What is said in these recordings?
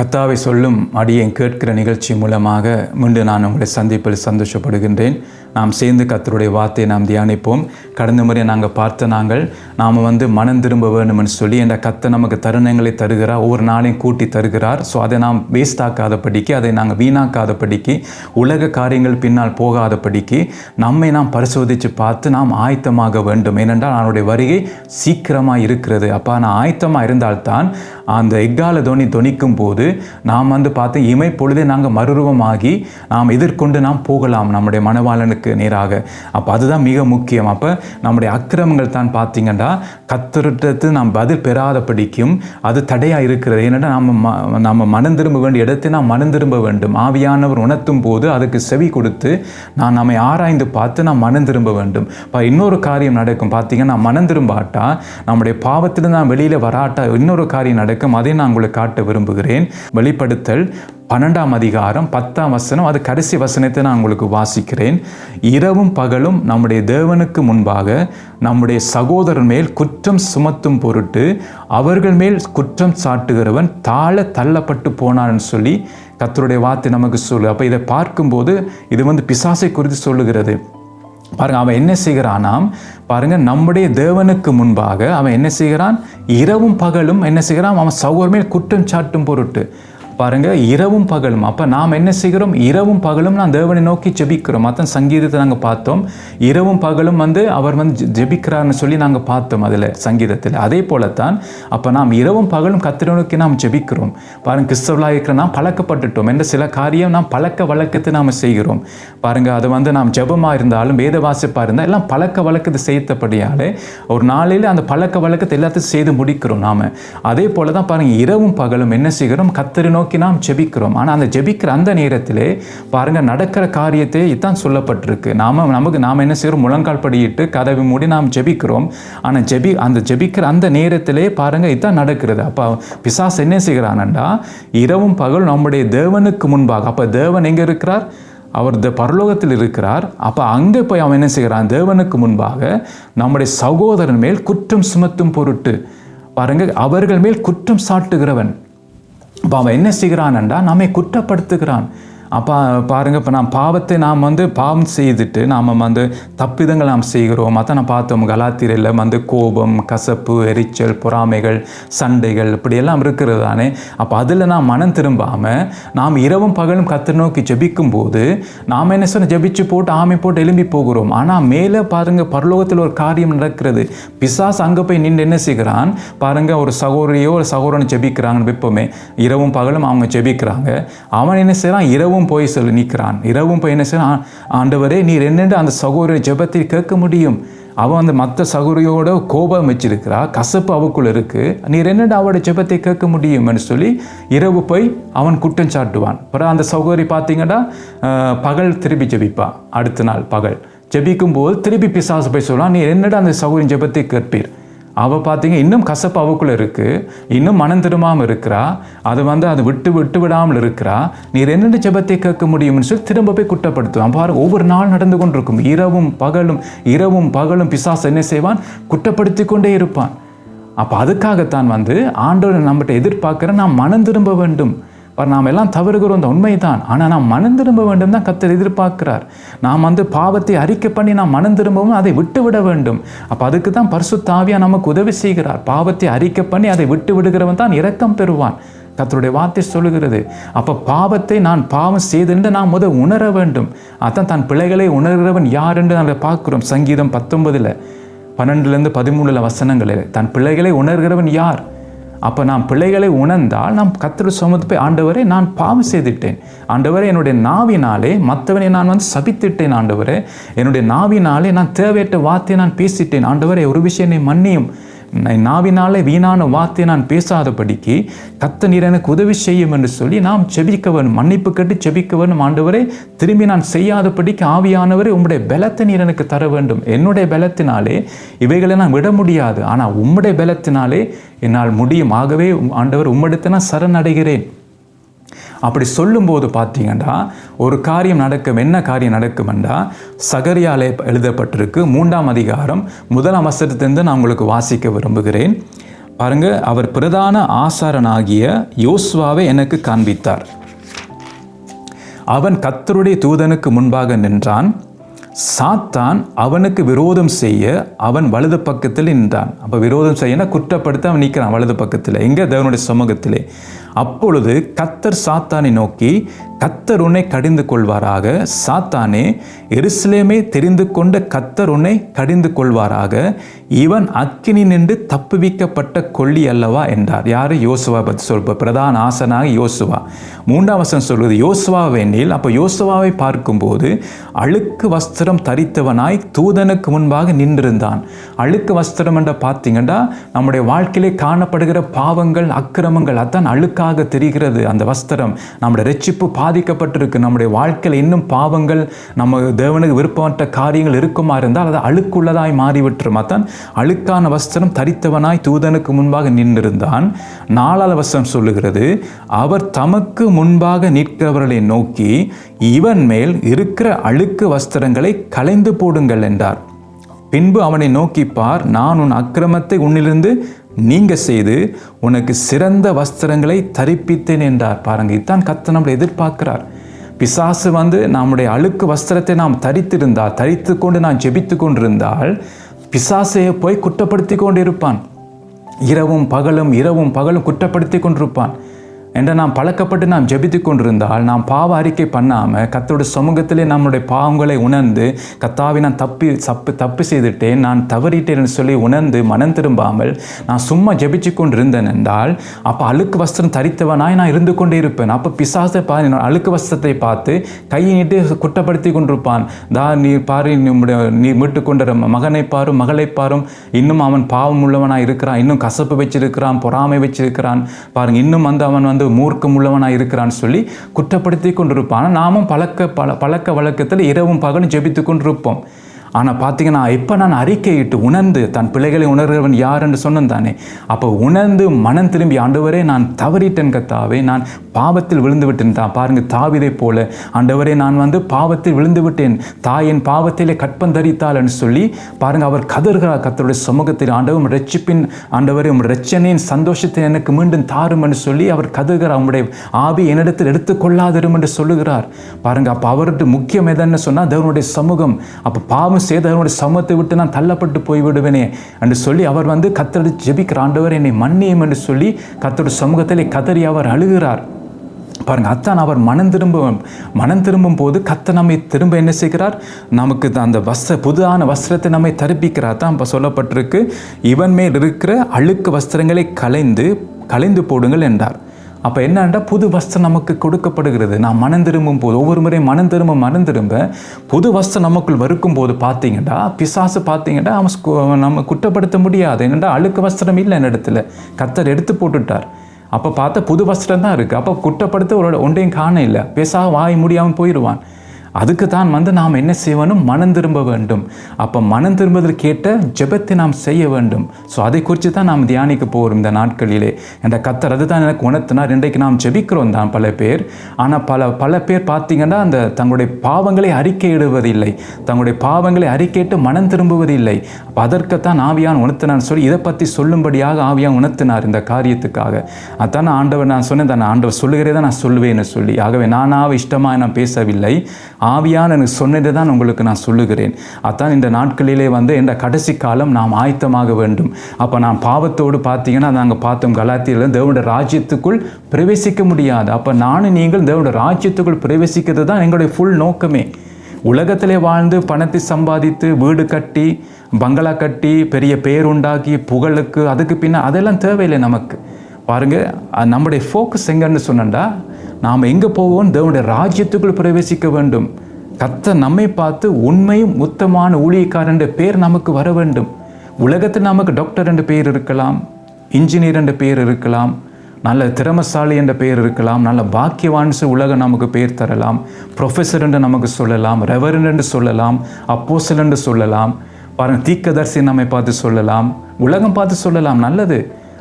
கத்தாவை சொல்லும் அடியேன் கேட்கிற நிகழ்ச்சி மூலமாக மீண்டும் நான் உங்களை சந்திப்பில் சந்தோஷப்படுகின்றேன். நாம் சேர்ந்து கத்தருடைய வார்த்தையை நாம் தியானிப்போம். கடந்த முறை நாங்கள் பார்த்த நாங்கள் நாம் வந்து மனம் திரும்ப வேணும்னு சொல்லி என்ற கத்தை நமக்கு தருணங்களை தருகிறார். ஒவ்வொரு நாளையும் கூட்டி தருகிறார். ஸோ அதை நாம் வேஸ்ட் ஆக்காதபடிக்கு அதை நாங்கள் வீணாக்காதபடிக்கு உலக காரியங்கள் பின்னால் போகாதபடிக்கு நம்மை நாம் பரிசோதித்து பார்த்து நாம் ஆயத்தமாக வேண்டும். ஏனென்றால் அவனுடைய வருகை சீக்கிரமாக இருக்கிறது. அப்போ நான் ஆயத்தமாக இருந்தால்தான் அந்த எக்கால துணி துணிக்கும் போது நாம் வந்து பார்த்து இமை பொழுதே நாங்கள் மறுரூபமாகி நாம் எதிர்கொண்டு நாம் போகலாம். நம்முடைய மனவாளனுக்கு நேராக. அப்போ அதுதான் மிக முக்கியம். அப்போ நம்முடைய அக்கிரமங்கள் தான் பார்த்தீங்கன்னா கத்தருட்டத்து நாம் பதில் பெறாதபடிக்கும் அது தடையாக இருக்கிறது. ஏன்னா நம்ம ம- நம்ம மனம் திரும்ப வேண்டிய இடத்தை நாம் மனம் திரும்ப வேண்டும். ஆவியானவர் உணர்த்தும் போது அதுக்கு செவி கொடுத்து நான் நம்மை ஆராய்ந்து பார்த்து நாம் மனம் திரும்ப வேண்டும். இப்போ இன்னொரு காரியம் நடக்கும். பார்த்தீங்கன்னா மனம் திரும்பாட்டா நம்முடைய பாவத்தில் நான் வெளியில் வராட்டா இன்னொரு காரியம் நடக்கும். அதை நான் உங்களுக்கு காட்ட விரும்புகிறேன். வெளிப்படுத்தல் பன்னெண்டாம் அதிகாரம் பத்தாம் வசனம் அது கடைசி வசனத்தை நான் உங்களுக்கு வாசிக்கிறேன். இரவும் பகலும் நம்முடைய தேவனுக்கு முன்பாக நம்முடைய சகோதரன் மேல் குற்றம் சுமத்தும் பொருட்டு அவர்கள் மேல் குற்றம் சாட்டுகிறவன் தாழ தள்ளப்பட்டு போனான்னு சொல்லி கத்தருடைய வார்த்தை நமக்கு சொல்லு. அப்போ இதை பார்க்கும்போது இது வந்து பிசாசை குறித்து சொல்லுகிறது. பாருங்க அவன் என்ன செய்கிறானாம்? பாருங்க நம்முடைய தேவனுக்கு முன்பாக அவன் என்ன செய்கிறான்? இரவும் பகலும் என்ன செய்கிறான்? அவன் சகோதரர் மேல் குற்றம் சாட்டும் பொருட்டு. பாருங்கள் இரவும் பகலும். அப்போ நாம் என்ன செய்கிறோம்? இரவும் பகலும் நான் தேவனை நோக்கி ஜெபிக்கிறோம். அதான் சங்கீதத்தை நாங்கள் பார்த்தோம். இரவும் பகலும் வந்து அவர் வந்து ஜெ- ஜெபிக்கிறார்னு சொல்லி நாங்கள் பார்த்தோம் அதில் சங்கீதத்தில். அதே போலத்தான் அப்போ நாம் இரவும் பகலும் கத்திரை நோக்கி நாம் ஜெபிக்கிறோம். பாருங்க கிறிஸ்தவளாக இருக்கிற நாம் பழக்கப்பட்டுட்டோம். என்ற சில காரியம் நாம் பழக்க வழக்கத்தை நாம் செய்கிறோம். பாருங்கள் அது வந்து நாம் ஜெபமாக இருந்தாலும் வேத வாசிப்பாக இருந்தால் எல்லாம் பழக்க வழக்கத்தை செய்தபடியாலே ஒரு நாளையில் அந்த பழக்க வழக்கத்தை எல்லாத்தையும் செய்து முடிக்கிறோம் நாம். அதே போல தான் பாருங்கள் இரவும் பகலும் என்ன செய்கிறோம்? கத்திர நோக்கி நாம் ஜெபிக்கிறோம். ஆனால் அந்த ஜெபிக்கிற அந்த நேரத்திலே பாருங்க நடக்கிற காரியத்தை இதான் சொல்லப்பட்டிருக்கு. நாம நமக்கு நாம் என்ன செய்கிறோம் முழங்கால் படியிட்டு கதவை மூடி நாம் ஜெபிக்கிறோம். ஆனால் ஜெபி அந்த ஜெபிக்கிற அந்த நேரத்திலே பாருங்க இதான் நடக்கிறது. அப்போ பிசாஸ் என்ன செய்கிறானண்டா? இரவும் பகல் நம்முடைய தேவனுக்கு முன்பாக அப்போ தேவன் எங்கே இருக்கிறார்? அவர் த பரலோகத்தில் இருக்கிறார். அப்போ அங்கே போய் அவன் என்ன செய்கிறான்? தேவனுக்கு முன்பாக நம்முடைய சகோதரன் மேல் குற்றம் சுமத்தும் பொருட்டு பாருங்க அவர்கள் மேல் குற்றம் சாட்டுகிறவன். அப்போ அவன் என்ன செய்கிறான்டா நம்மை குற்றப்படுத்துகிறான். அப்போ பாருங்க இப்போ நான் பாவத்தை நாம் வந்து பாவம் செய்துட்டு நாம் வந்து தப்பிதங்கள் நாம் செய்கிறோம். அதான் நான் பார்த்தோம் கலாத்திரையில் வந்து கோபம் கசப்பு எரிச்சல் பொறாமைகள் சண்டைகள் இப்படியெல்லாம் இருக்கிறது தானே. அப்போ அதில் நாம் மனம் திரும்பாமல் நாம் இரவும் பகலும் கத்து நோக்கி ஜபிக்கும் போது நாம் என்ன சொன்ன ஜபிச்சு போட்டு ஆமை போட்டு எழும்பி போகிறோம். ஆனால் மேலே பாருங்கள் பரலோகத்தில் ஒரு காரியம் நடக்கிறது. பிசாஸ் அங்கே போய் நின்று என்ன செய்கிறான்? பாருங்கள் ஒரு சகோதரியோ ஒரு சகோதரனை ஜெபிக்கிறாங்கன்னு வைப்போமே. இரவும் பகலும் அவங்க ஜெபிக்கிறாங்க. அவன் என்ன செய்கிறான் இரவும் போய் சொல்லி நிற்கிறான் இரவும் போய் என்ன செய்யறான்? ஆண்டவரே நீர் என்னென்று அந்த சகோதர ஜெபத்தை கேட்க முடியும். அவன் அந்த மற்ற சகோதரியோட கோபம் வச்சிருக்கிறா கசப்பு அவக்குள்ள இருக்கு. நீர் என்னடா அவளோட ஜெபத்தை கேட்க முடியும்னு சொல்லி இரவு போய் அவன் குற்றம் சாட்டுவான். அப்புறம் அந்த சகோதரி பார்த்தீங்கன்னா பகல் திருப்பி ஜெபிப்பா. அடுத்த நாள் பகல். ஜெபிக்கும் போது திருப்பி பிசாசு போய் சொல்லுவான் நீ என்னடா அந்த சகோதரின் ஜெபத்தை கேட்பீர்? அவள் பார்த்தீங்க இன்னும் கசப்பு அவக்குள்ளே இருக்கு. இன்னும் மனம் திரும்பாமல் இருக்கிறா. அது வந்து அது விட்டு விட்டு விடாமல் இருக்கிறா. நீர் என்னென்ன ஜெபத்தை கேட்க முடியும்னு சொல்லி திரும்ப போய் குற்றப்படுத்துவான். பாரு ஒவ்வொரு நாள் நடந்து கொண்டிருக்கும். இரவும் பகலும் இரவும் பகலும் பிசாஸ் என்ன செய்வான்? குற்றப்படுத்தி கொண்டே இருப்பான். அப்போ அதுக்காகத்தான் வந்து ஆண்டோரை நம்மகிட்ட எதிர்பார்க்கிற நாம் மனம் திரும்ப வேண்டும். நாம் எல்லாம் தவறுகிறோம் அந்த உண்மைதான். ஆனால் நாம் மனம் திரும்ப வேண்டும் தான் கத்தர் எதிர்பார்க்கிறார். நாம் வந்து பாவத்தை அறிக்கை பண்ணி நாம் மனம் திரும்பவும் அதை விட்டு விட வேண்டும். அப்போ அதுக்கு தான் பரிசுத்தாவியா நமக்கு உதவி செய்கிறார். பாவத்தை அறிக்கை பண்ணி அதை விட்டு விடுகிறவன் தான் இரக்கம் பெறுவான். கத்தருடைய வார்த்தை சொல்லுகிறது. அப்போ பாவத்தை நான் பாவம் செய்தென்று நாம் முதல் உணர வேண்டும். அதான் தன் பிள்ளைகளை உணர்கிறவன் யார் என்று நாங்கள் பார்க்குறோம். சங்கீதம் பத்தொன்பதில் பன்னெண்டுலேருந்து பதிமூணுல வசனங்களில் தன் பிள்ளைகளை உணர்கிறவன் யார்? அப்போ நான் பிள்ளைகளை உணர்ந்தால் நாம் கத்திர சுமத்து போய் ஆண்டவரே நான் பாவம் செய்துட்டேன் ஆண்டவரே என்னுடைய நாவினாலே மற்றவனை நான் வந்து சபித்திட்டேன் ஆண்டவரே. என்னுடைய நாவினாலே நான் தேவையற்ற வார்த்தையை நான் பேசிட்டேன் ஆண்டவரே ஒரு விஷயம் என்னை மன்னியும். நாவினாலே வீணான வார்த்தை நான் பேசாதபடிக்கு கத்த நீர் எனக்கு உதவி செய்யும் என்று சொல்லி நாம் செபிக்க வேணும் மன்னிப்பு கட்டு செபிக்க வேணும் ஆண்டவரே திரும்பி நான் செய்யாதபடிக்கு ஆவியானவரே உம்முடைய பலத்தை நீர் எனக்கு தர வேண்டும். என்னுடைய பலத்தினாலே இவைகளை நான் விட முடியாது. ஆனால் உம்முடைய பலத்தினாலே என்னால் முடியும். ஆகவே ஆண்டவர் உம்மிடத்தை நான் சரணடைகிறேன். அப்படி சொல்லும்போது பார்த்தீங்கன்னா ஒரு காரியம் நடக்கும். என்ன காரியம் நடக்குமெண்டா சகரியாலே எழுதப்பட்டிருக்கு. மூன்றாம் அதிகாரம் முதல் அவசரத்திலிருந்து நான் உங்களுக்கு வாசிக்க விரும்புகிறேன். பாருங்க அவர் பிரதான ஆசாரனாகிய யோஸ்வாவை எனக்கு காண்பித்தார். அவன் கத்தருடைய தூதனுக்கு முன்பாக நின்றான். சாத்தான் அவனுக்கு விரோதம் செய்ய அவன் வலது பக்கத்தில் நின்றான். அப்போ விரோதம் செய்யனா குற்றப்படுத்த அவன் நிற்கிறான் வலது பக்கத்தில். எங்கே? தேவனுடைய சமூகத்திலே. அப்பொழுது கத்தர் சாத்தானை நோக்கி கத்தர் உன்னை கடிந்து கொள்வாராக சாத்தானே எருசலேமே தெரிந்து கொண்ட கத்தர் உன்னை கடிந்து கொள்வாராக இவன் அக்கினி நின்று தப்புவிக்கப்பட்ட கொள்ளி அல்லவா? என்றார். யாரு? யோசுவா பற்றி சொல்ப பிரதான ஆசனாக யோசுவா. மூன்றாம் வசனம் சொல்வது யோசுவா வேண்டில் அப்போ யோசுவாவை பார்க்கும்போது அழுக்கு வஸ்திரம் தரித்தவனாய் தூதனுக்கு முன்பாக நின்றிருந்தான். அழுக்கு வஸ்திரம் என்ற பார்த்தீங்கன்னா நம்முடைய வாழ்க்கையிலே காணப்படுகிற பாவங்கள் அக்கிரமங்கள் அதான் எதற்காக தெரிகிறது. அந்த வஸ்திரம் நம்முடைய ரட்சிப்பு பாதிக்கப்பட்டிருக்கு. நம்முடைய வாழ்க்கையில் இன்னும் பாவங்கள் நம்ம தேவனுக்கு விருப்பமற்ற காரியங்கள் இருக்குமா இருந்தால் அது அழுக்குள்ளதாய் மாறிவிட்டுரும். அதான் அழுக்கான வஸ்திரம் தரித்தவனாய் தூதனுக்கு முன்பாக நின்றிருந்தான். நாலாவது வசனம் சொல்லுகிறது அவர் தமக்கு முன்பாக நிற்கிறவர்களை நோக்கி இவன் மேல் இருக்கிற அழுக்கு வஸ்திரங்களை கலைந்து போடுங்கள் என்றார். பின்பு அவனை நோக்கி பார் நான் உன் அக்கிரமத்தை உன்னிலிருந்து நீங்க செய்து உனக்கு சிறந்த வஸ்திரங்களை தரிப்பித்தேன் என்றார். பாருங்க இதுதான் கத்த நம்மளை எதிர்பார்க்கிறார். பிசாசு வந்து நம்முடைய அழுக்கு வஸ்திரத்தை நாம் தரித்திருந்தால் தரித்து கொண்டு நான் ஜெபித்து கொண்டிருந்தால் பிசாசையை போய் குற்றப்படுத்தி கொண்டிருப்பான். இரவும் பகலும் இரவும் பகலும் குற்றப்படுத்தி கொண்டிருப்பான். என்று நாம் பழக்கப்பட்டு நாம் ஜெபித்து கொண்டிருந்தால் நாம் பாவ அறிக்கை பண்ணாமல் கத்தோட சமூகத்திலே நம்முடைய பாவங்களை உணர்ந்து கத்தாவை நான் தப்பி தப்பு தப்பு செய்துட்டேன் நான் தவறிட்டேன் சொல்லி உணர்ந்து மனம் திரும்பாமல் நான் சும்மா ஜெபிச்சு கொண்டிருந்தேன் என்றால் அப்போ அழுக்கு வஸ்திரம் தரித்தவனாய் நான் இருந்து கொண்டே இருப்பேன். அப்போ பிசாசை பா அழுக்கு வஸ்திரத்தை பார்த்து கையை நீட்டு குற்றப்படுத்தி கொண்டிருப்பான். தா நீ பாரு நம்முடைய நீ மீட்டு கொண்டு மகனை பாரும் மகளை பாரும். இன்னும் அவன் பாவம் உள்ளவனாக இருக்கிறான் இன்னும் கசப்பு வச்சிருக்கிறான் பொறாமை வச்சிருக்கிறான். பாருங்க இன்னும் வந்து அவன் வந்து மூர்க்கம் உள்ளவனாக இருக்கிறான்னு சொல்லி குற்றப்படுத்தி கொண்டிருப்பான். நாமும் பழக்க பல பழக்க வழக்கத்தில் இரவும் பகலும் ஜெபித்து கொண்டிருப்போம். ஆனால் பார்த்தீங்கன்னா இப்போ நான் அறிக்கையிட்டு உணர்ந்து தன் பிள்ளைகளை உணர்கிறவன் யார் என்று சொன்னேன் தானே. அப்போ உணர்ந்து மனம் திரும்பி ஆண்டவரே நான் தவறிட்டேன் கத்தாவே நான் பாவத்தில் விழுந்து விட்டேன் தான் பாருங்கள் தாவிதை போல ஆண்டவரே நான் வந்து பாவத்தில் விழுந்து விட்டேன் தாயின் பாவத்திலே கற்பந்தரித்தாள் என்று சொல்லி பாருங்க அவர் கதறுகிறார் கத்தருடைய சமூகத்தில். ஆண்டவர் ரட்சிப்பின் ஆண்டவரே உம் ரட்சனையின் சந்தோஷத்தை எனக்கு மீண்டும் தாரும் என்று சொல்லி அவர் கதறுகிறார். உங்களுடைய ஆவி என்னிடத்தில் எடுத்துக்கொள்ளாதிரும் என்று சொல்லுகிறார். பாருங்க அப்போ அவர்கிட்ட முக்கியம் எதுன்னு சொன்னால் தேவனுடைய சமூகம். அப்போ பாவம் செய்து அவனுடைய சமூகத்தை விட்டு நான் தள்ளப்பட்டு போய்விடுவேனே என்று சொல்லி அவர் வந்து கத்தடி ஜெபிக்கிற ஆண்டவர் என்னை மன்னியும் என்று சொல்லி கத்தோட சமூகத்திலே கதறி அவர் அழுகிறார். பாருங்க அத்தான் அவர் மனம் திரும்ப மனம் திரும்பும் போது கத்த நம்மை திரும்ப என்ன செய்கிறார்? நமக்கு அந்த வஸ்திர புதுதான வஸ்திரத்தை நம்மை தரிப்பிக்கிறார். தான் இப்போ சொல்லப்பட்டிருக்கு. இவன் மேல் இருக்கிற அழுக்கு வஸ்திரங்களை கலைந்து கலைந்து போடுங்கள் என்றார். அப்போ என்னன்னா புது வஸ்திரம் நமக்கு கொடுக்கப்படுகிறது? நான் மனம் திரும்பும் போது ஒவ்வொரு முறையும் மனம் திரும்ப மனம் திரும்ப புது வஸ்திரம் நமக்குள் வறுக்கும் போது பார்த்தீங்கன்னா பிசாசு பார்த்தீங்கன்னா அவன் நம்ம குற்றப்படுத்த முடியாது. என்னடா அழுக்கு வஸ்திரம் இல்லை என்னிடத்துல கத்தர் எடுத்து போட்டுட்டார். அப்போ பார்த்தா புது வஸ்திரம் தான் இருக்குது அப்போ குற்றப்படுத்த ஒரு ஒன்றையும் காண இல்லை. பேசா வாய் முடியாமல் போயிடுவான் அதுக்கு தான் வந்து நாம் என்ன செய்யணும்? மனம் திரும்ப வேண்டும். அப்போ மனம் திரும்புவதற்கு ஏற்ற ஜெபத்தை நாம் செய்ய வேண்டும். ஸோ அதை குறித்து தான் நாம் தியானிக்க போகிறோம் இந்த நாட்களிலே. என்ற கத்தர் அதுதான் எனக்கு உணர்த்தினார். இன்றைக்கு நாம் ஜெபிக்கிறோம் தான் பல பேர். ஆனால் பல பல பேர் பார்த்தீங்கன்னா அந்த தங்களுடைய பாவங்களை அறிக்கையிடுவதில்லை. தங்களுடைய பாவங்களை அறிக்கையிட்டு மனம் திரும்புவதில்லை. அப்போ அதற்குத்தான் ஆவியான் உணர்த்தினான்னு சொல்லி இதை பற்றி சொல்லும்படியாக ஆவியான் உணர்த்தினார் இந்த காரியத்துக்காக. அதான் ஆண்டவர் நான் சொன்னேன் தான் ஆண்டவர் சொல்லுகிறதே நான் சொல்லுவேன்னு சொல்லி. ஆகவே நானாக இஷ்டமாக நான் பேசவில்லை. ஆவியான் எனக்கு சொன்னதை தான் உங்களுக்கு நான் சொல்லுகிறேன். அதான் இந்த நாட்களிலே வந்து இந்த கடைசி காலம் நாம் ஆயத்தமாக வேண்டும். அப்போ நான் பாவத்தோடு பார்த்தீங்கன்னா நாங்கள் பார்த்தோம் கலாத்தியில் தேவனுடைய ராஜ்யத்துக்குள் பிரவேசிக்க முடியாது. அப்போ நானும் நீங்கள் தேவனுடைய ராஜ்யத்துக்குள் பிரவேசிக்கிறது தான் எங்களுடைய ஃபுல் நோக்கமே. உலகத்திலே வாழ்ந்து பணத்தை சம்பாதித்து வீடு கட்டி பங்களா கட்டி பெரிய பேர் உண்டாக்கி புகழுக்கு அதுக்கு பின்ன அதெல்லாம் தேவையில்லை நமக்கு. பாருங்கள் நம்முடைய ஃபோக்கஸ் எங்கன்னு சொன்னண்டா நாம் எங்கே போவோம்? தேவனுடைய ராஜ்யத்துக்குள் பிரவேசிக்க வேண்டும். கத்த நம்மை பார்த்து உண்மையும் உத்தமான ஊழியக்காரன் என்ற பேர் நமக்கு வர வேண்டும். உலகத்தில் நமக்கு டாக்டர் என்ற பெயர் இருக்கலாம் இன்ஜினியர் என்ற பெயர் இருக்கலாம் நல்ல திறமசாலி என்ற பெயர் இருக்கலாம் நல்ல பாக்கியவான்ஸ் உலகம் நமக்கு பெயர் தரலாம் ப்ரொஃபஸர் என்று நமக்கு சொல்லலாம் ரெவரன் என்று சொல்லலாம் அப்போசல் என்று சொல்லலாம் பாருங்கள் தீக்கதர்சி நம்மை பார்த்து சொல்லலாம் உலகம் பார்த்து சொல்லலாம் நல்லது.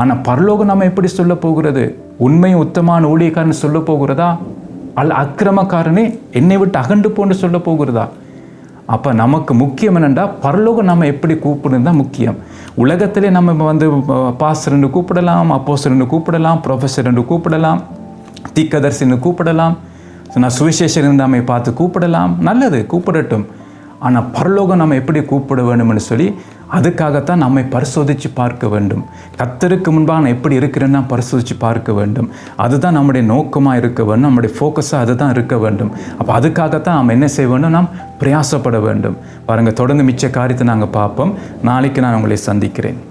ஆனால் பரலோகம் நம்ம எப்படி சொல்ல போகிறது? உண்மை உத்தமான ஊழியக்காரன் சொல்ல போகிறதா? அல்ல அக்கிரமக்காரனே என்னை விட்டு அகண்டு போன்னு சொல்ல போகிறதா? அப்போ நமக்கு முக்கியம் என்னென்னா பரலோகம் நம்ம எப்படி கூப்பிடுன்னு தான் முக்கியம். உலகத்திலே நம்ம வந்து பாஸ்டர்னு கூப்பிடலாம் அப்போஸ்டர் கூப்பிடலாம் ப்ரொஃபஸர்னு கூப்பிடலாம் தீக்கதர்சின்னு கூப்பிடலாம் நான் சுவிசேஷன் நம்மை பார்த்து கூப்பிடலாம். நல்லது கூப்பிடட்டும். ஆனால் பரலோகம் நம்ம எப்படி கூப்பிட வேணும்னு சொல்லி அதுக்காகத்தான் நம்மை பரிசோதித்து பார்க்க வேண்டும். கத்தருக்கு முன்பாக நான் எப்படி இருக்கிறேன்னு நான் பரிசோதித்து பார்க்க வேண்டும். அதுதான் நம்முடைய நோக்கமாக இருக்க வேண்டும். நம்முடைய ஃபோக்கஸாக அதுதான் இருக்க வேண்டும். அப்போ அதுக்காகத்தான் நாம் என்ன செய்ய வேண்டும்? நாம் பிரயாசப்பட வேண்டும். பாருங்கள் தொடர்ந்து மிச்ச காரியத்தை நாங்கள் பார்ப்போம். நாளைக்கு நான் உங்களை சந்திக்கிறேன்.